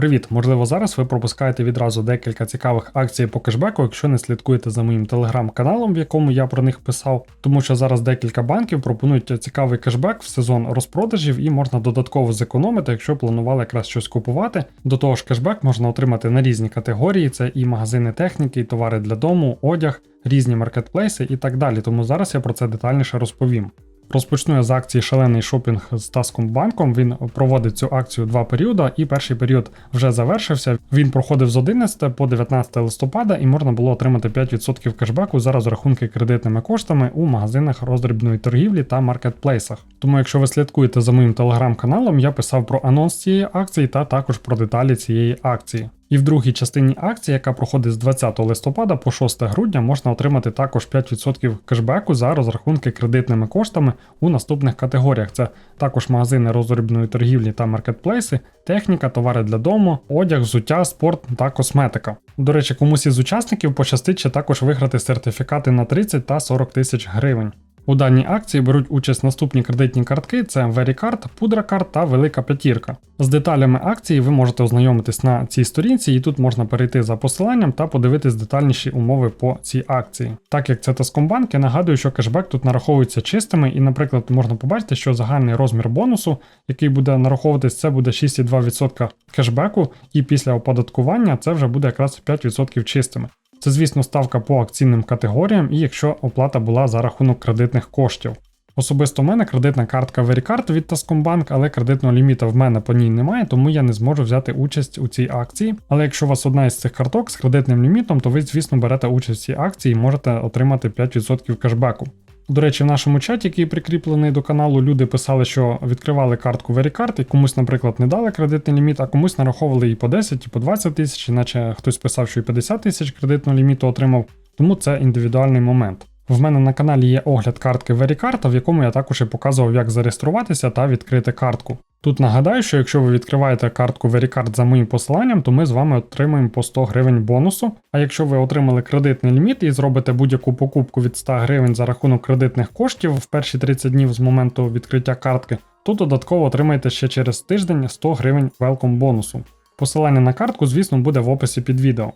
Привіт! Можливо, зараз ви пропускаєте відразу декілька цікавих акцій по кешбеку, якщо не слідкуєте за моїм телеграм-каналом, в якому я про них писав, тому що зараз декілька банків пропонують цікавий кешбек в сезон розпродажів і можна додатково зекономити, якщо планували якраз щось купувати. До того ж, кешбек можна отримати на різні категорії: це і магазини техніки, і товари для дому, одяг, різні маркетплейси і так далі. Тому зараз я про це детальніше розповім. Розпочну я з акції Шалений шопінг з Таскомбанком. Він проводить цю акцію два періоди, і перший період вже завершився. Він проходив з 11 по 19 листопада, і можна було отримати 5% кешбеку за розрахунки кредитними коштами у магазинах роздрібної торгівлі та маркетплейсах. Тому, якщо ви слідкуєте за моїм телеграм-каналом, я писав про анонс цієї акції та також про деталі цієї акції. І в другій частині акції, яка проходить з 20 листопада по 6 грудня, можна отримати також 5% кешбеку за розрахунки кредитними коштами у наступних категоріях. Це також магазини розробної торгівлі та маркетплейси, техніка, товари для дому, одяг, взуття, спорт та косметика. До речі, комусь із учасників пощастить ще також виграти сертифікати на 30 та 40 тисяч гривень. У даній акції беруть участь наступні кредитні картки: це Vericard, PudraCard та Велика П'ятірка. З деталями акції ви можете ознайомитись на цій сторінці, і тут можна перейти за посиланням та подивитись детальніші умови по цій акції. Так як це Таскомбанк, я нагадую, що кешбек тут нараховується чистими, і, наприклад, можна побачити, що загальний розмір бонусу, який буде нараховуватись, це буде 6,2% кешбеку, і після оподаткування це вже буде якраз 5% чистими. Це, звісно, ставка по акційним категоріям, і якщо оплата була за рахунок кредитних коштів. Особисто в мене кредитна картка Vericard від Taskомbank, але кредитного ліміта в мене по ній немає, тому я не зможу взяти участь у цій акції. Але якщо у вас одна із цих карток з кредитним лімітом, то ви, звісно, берете участь в цій акції і можете отримати 5% кешбеку. До речі, в нашому чаті, який прикріплений до каналу, люди писали, що відкривали картку Vericard і комусь, наприклад, не дали кредитний ліміт, а комусь нараховували і по 10, і по 20 тисяч, іначе хтось писав, що і 50 тисяч кредитного ліміту отримав, тому це індивідуальний момент. В мене на каналі є огляд картки Vericard, в якому я також і показував, як зареєструватися та відкрити картку. Тут нагадаю, що якщо ви відкриваєте картку Vericard за моїм посиланням, то ми з вами отримаємо по 100 гривень бонусу. А якщо ви отримали кредитний ліміт і зробите будь-яку покупку від 100 гривень за рахунок кредитних коштів в перші 30 днів з моменту відкриття картки, то додатково отримаєте ще через тиждень 100 гривень велком бонусу. Посилання на картку, звісно, буде в описі під відео.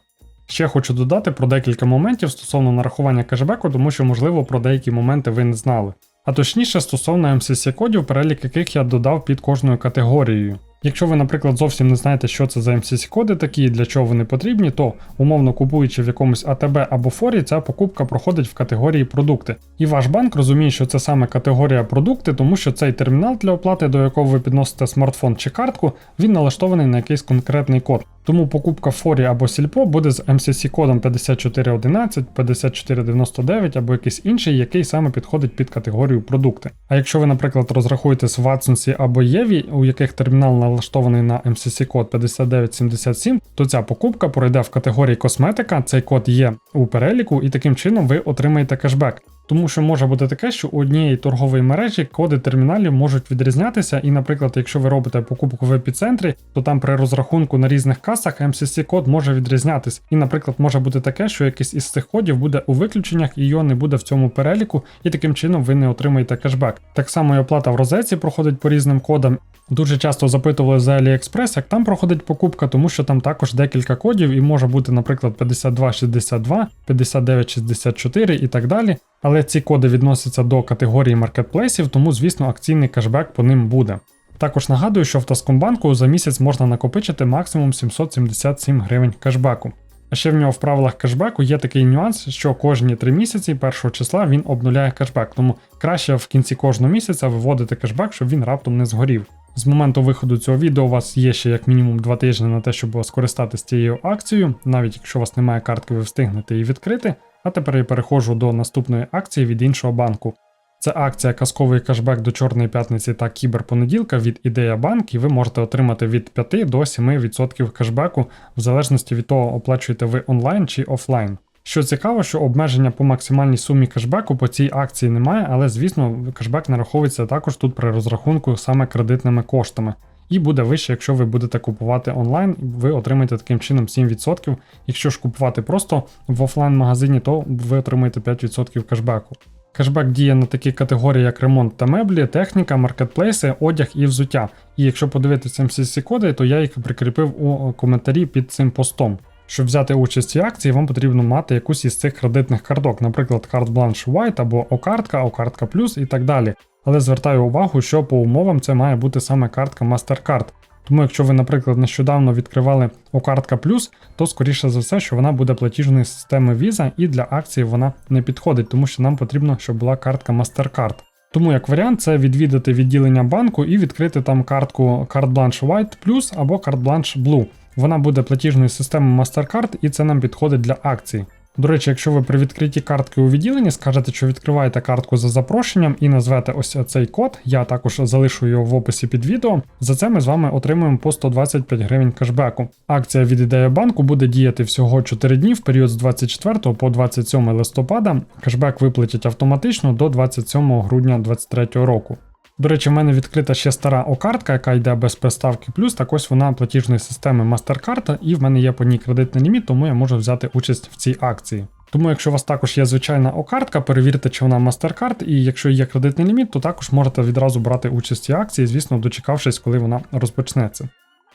Ще хочу додати про декілька моментів стосовно нарахування кешбеку, тому що, можливо, про деякі моменти ви не знали. А точніше стосовно MCC кодів, перелік яких я додав під кожною категорією. Якщо ви, наприклад, зовсім не знаєте, що це за MCC коди такі і для чого вони потрібні, то умовно купуючи в якомусь АТБ або Форі, ця покупка проходить в категорії продукти. І ваш банк розуміє, що це саме категорія продукти, тому що цей термінал для оплати, до якого ви підносите смартфон чи картку, він налаштований на якийсь конкретний код. Тому покупка Форі або Сільпо буде з MCC кодом 5411, 5499 або якийсь інший, який саме підходить під категорію продукти. А якщо ви, наприклад, розрахуєтесь в Watsons або Єві, у яких термінал налаштований на MCC код 5977, то ця покупка пройде в категорії косметика, цей код є у переліку, і таким чином ви отримаєте кешбек. Тому що може бути таке, що у однієї торгової мережі коди терміналів можуть відрізнятися, і, наприклад, якщо ви робите покупку в епіцентрі, то там при розрахунку на різних касах MCC код може відрізнятись. І, наприклад, може бути таке, що якийсь із цих кодів буде у виключеннях і його не буде в цьому переліку, і таким чином ви не отримаєте кешбек. Так само і оплата в розетці проходить по різним кодам. Дуже часто запитували за AliExpress, як там проходить покупка, тому що там також декілька кодів, і може бути, наприклад, 5262, 5964 і так далі. Але ці коди відносяться до категорії маркетплейсів, тому, звісно, акційний кешбек по ним буде. Також нагадую, що в Таскомбанку за місяць можна накопичити максимум 777 гривень кешбеку. А ще в нього в правилах кешбеку є такий нюанс, що кожні 3 місяці першого числа він обнуляє кешбек, тому краще в кінці кожного місяця виводити кешбек, щоб він раптом не згорів. З моменту виходу цього відео у вас є ще як мінімум 2 тижні на те, щоб скористатися цією акцією, навіть якщо у вас немає картки, ви встигнете її відкрити. А тепер я переходжу до наступної акції від іншого банку. Це акція казковий кешбек до Чорної п'ятниці та кіберпонеділка від Ідея Банк, і ви можете отримати від 5 до 7% кешбеку в залежності від того, оплачуєте ви онлайн чи офлайн. Що цікаво, що обмеження по максимальній сумі кешбеку по цій акції немає, але звісно, кешбек нараховується також тут при розрахунку саме кредитними коштами. І буде вище, якщо ви будете купувати онлайн, ви отримаєте таким чином 7%. Якщо ж купувати просто в офлайн-магазині, то ви отримаєте 5% кешбеку. Кешбек діє на такі категорії, як ремонт та меблі, техніка, маркетплейси, одяг і взуття. І якщо подивитися MCC коди, то я їх прикріпив у коментарі під цим постом. Щоб взяти участь в цій акції, вам потрібно мати якусь із цих кредитних карток, наприклад, Card Blanche White або О-картка, О-картка Plus і так далі. Але звертаю увагу, що по умовам це має бути саме картка MasterCard. Тому, якщо ви, наприклад, нещодавно відкривали О-картка Plus, то скоріше за все, що вона буде платіжної системи Visa і для акції вона не підходить, тому що нам потрібно, щоб була картка MasterCard. Тому як варіант, це відвідати відділення банку і відкрити там картку Card Blanche White Plus або Card Blanche Blue. Вона буде платіжною системою MasterCard і це нам підходить для акцій. До речі, якщо ви при відкритті картки у відділенні скажете, що відкриваєте картку за запрошенням і назвете ось цей код, я також залишу його в описі під відео. За це ми з вами отримуємо по 125 гривень кешбеку. Акція від ідея банку буде діяти всього 4 дні в період з 24 по 27 листопада. Кешбек виплатять автоматично до 27 грудня 2023 року. До речі, в мене відкрита ще стара О-картка, яка йде без приставки плюс, так ось вона платіжної системи MasterCard, і в мене є по ній кредитний ліміт, тому я можу взяти участь в цій акції. Тому, якщо у вас також є звичайна О-картка, перевірте, чи вона MasterCard, і якщо є кредитний ліміт, то також можете відразу брати участь в цій акції, звісно, дочекавшись, коли вона розпочнеться.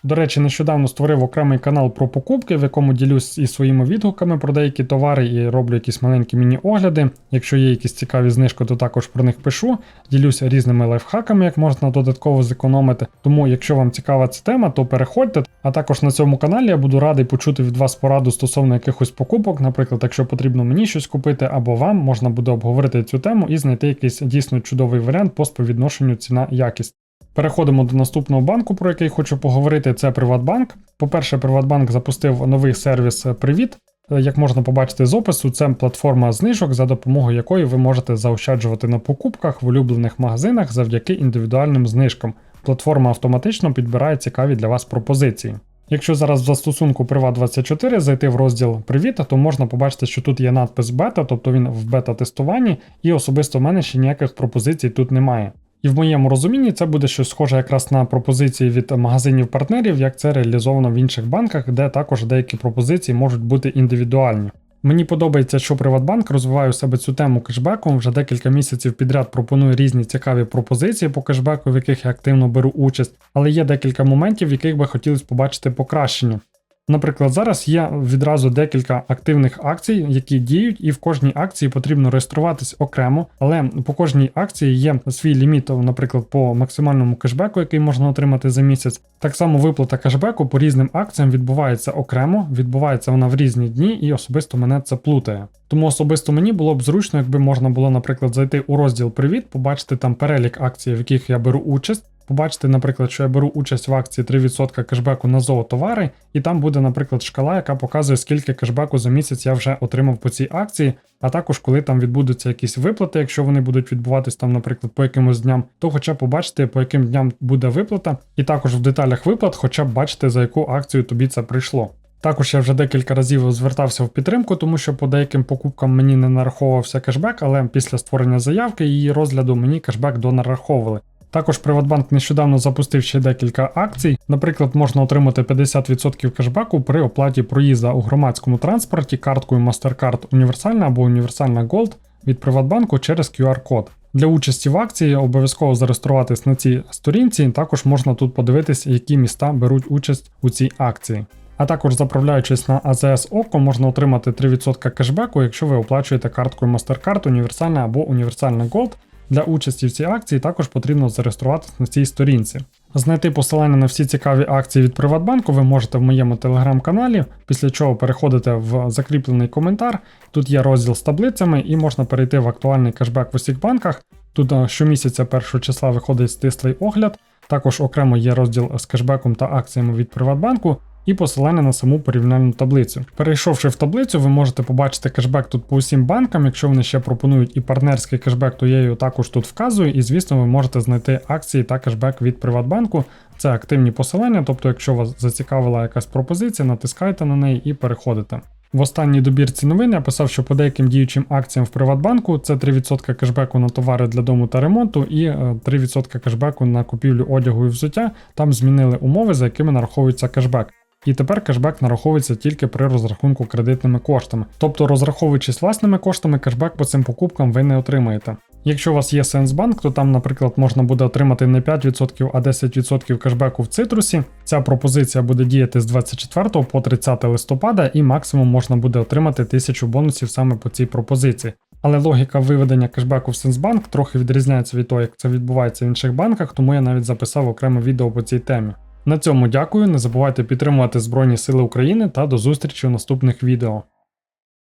До речі, нещодавно створив окремий канал про покупки, в якому ділюсь із своїми відгуками про деякі товари і роблю якісь маленькі міні-огляди. Якщо є якісь цікаві знижки, то також про них пишу. Ділюся різними лайфхаками, як можна додатково зекономити. Тому, якщо вам цікава ця тема, то переходьте. А також на цьому каналі я буду радий почути від вас пораду стосовно якихось покупок. Наприклад, якщо потрібно мені щось купити або вам, можна буде обговорити цю тему і знайти якийсь дійсно чудовий варіант по співвідношенню ціна-якість. Переходимо до наступного банку, про який хочу поговорити. Це Приватбанк. По-перше, Приватбанк запустив новий сервіс Привіт. Як можна побачити з опису, це платформа знижок, за допомогою якої ви можете заощаджувати на покупках в улюблених магазинах завдяки індивідуальним знижкам. Платформа автоматично підбирає цікаві для вас пропозиції. Якщо зараз в застосунку Privat24 зайти в розділ Привіт, то можна побачити, що тут є надпис бета, тобто він в бета-тестуванні, і особисто в мене ще ніяких пропозицій тут немає. І в моєму розумінні це буде щось схоже якраз на пропозиції від магазинів-партнерів, як це реалізовано в інших банках, де також деякі пропозиції можуть бути індивідуальні. Мені подобається, що Приватбанк розвиває у себе цю тему кешбеку. Вже декілька місяців підряд пропонує різні цікаві пропозиції по кешбеку, в яких я активно беру участь, але є декілька моментів, в яких би хотілося побачити покращення. Наприклад, зараз є відразу декілька активних акцій, які діють, і в кожній акції потрібно реєструватись окремо, але по кожній акції є свій ліміт, наприклад, по максимальному кешбеку, який можна отримати за місяць. Так само виплата кешбеку по різним акціям відбувається окремо, відбувається вона в різні дні, і особисто мене це плутає. Тому особисто мені було б зручно, якби можна було, наприклад, зайти у розділ Привіт, побачити там перелік акцій, в яких я беру участь. Побачите, наприклад, що я беру участь в акції 3% кешбеку на зоотовари, і там буде, наприклад, шкала, яка показує, скільки кешбеку за місяць я вже отримав по цій акції, а також коли там відбудуться якісь виплати, якщо вони будуть відбуватись там, наприклад, по якимось дням, то хоча б побачите, по яким дням буде виплата, і також в деталях виплат, хоча б бачите, за яку акцію тобі це прийшло. Також я вже декілька разів звертався в підтримку, тому що по деяким покупкам мені не нараховувався кешбек, але після створення заявки і її розгляду мені кешбек донараховували. Також Приватбанк нещодавно запустив ще декілька акцій. Наприклад, можна отримати 50% кешбеку при оплаті проїзда у громадському транспорті карткою MasterCard Універсальна або Універсальна Gold від Приватбанку через QR-код. Для участі в акції обов'язково зареєструватись на цій сторінці, також можна тут подивитися, які міста беруть участь у цій акції. А також заправляючись на AZS Око, можна отримати 3% кешбеку, якщо ви оплачуєте карткою MasterCard Універсальна або Універсальна Gold для участі в цій акції також потрібно зареєструватися на цій сторінці. Знайти посилання на всі цікаві акції від Приватбанку ви можете в моєму телеграм-каналі, після чого переходите в закріплений коментар. Тут є розділ з таблицями і можна перейти в актуальний кешбек в усіх банках. Тут е, щомісяця 1 числа виходить стислий огляд. Також окремо є розділ з кешбеком та акціями від Приватбанку і посилання на саму порівняльну таблицю. Перейшовши в таблицю, ви можете побачити кешбек тут по усім банкам. Якщо вони ще пропонують і партнерський кешбек, то я його також тут вказую. І звісно, ви можете знайти акції та кешбек від Приватбанку. Це активні посилання, тобто, якщо вас зацікавила якась пропозиція, натискайте на неї і переходите. В останній добірці новин я писав, що по деяким діючим акціям в Приватбанку це 3% кешбеку на товари для дому та ремонту і 3% е, кешбеку на купівлю одягу і взуття. Там змінили умови, за якими нараховується кешбек. І тепер кешбек нараховується тільки при розрахунку кредитними коштами. Тобто, розраховуючись власними коштами, кешбек по цим покупкам ви не отримаєте. Якщо у вас є Сенсбанк, то там, наприклад, можна буде отримати не 5%, а 10% кешбеку в цитрусі. Ця пропозиція буде діяти з 24 по 30 листопада, і максимум можна буде отримати 1000 бонусів саме по цій пропозиції. Але логіка виведення кешбеку в Сенсбанк трохи відрізняється від того, як це відбувається в інших банках, тому я навіть записав окреме відео по цій темі. На цьому дякую. Не забувайте підтримувати Збройні Сили України та до зустрічі у наступних відео.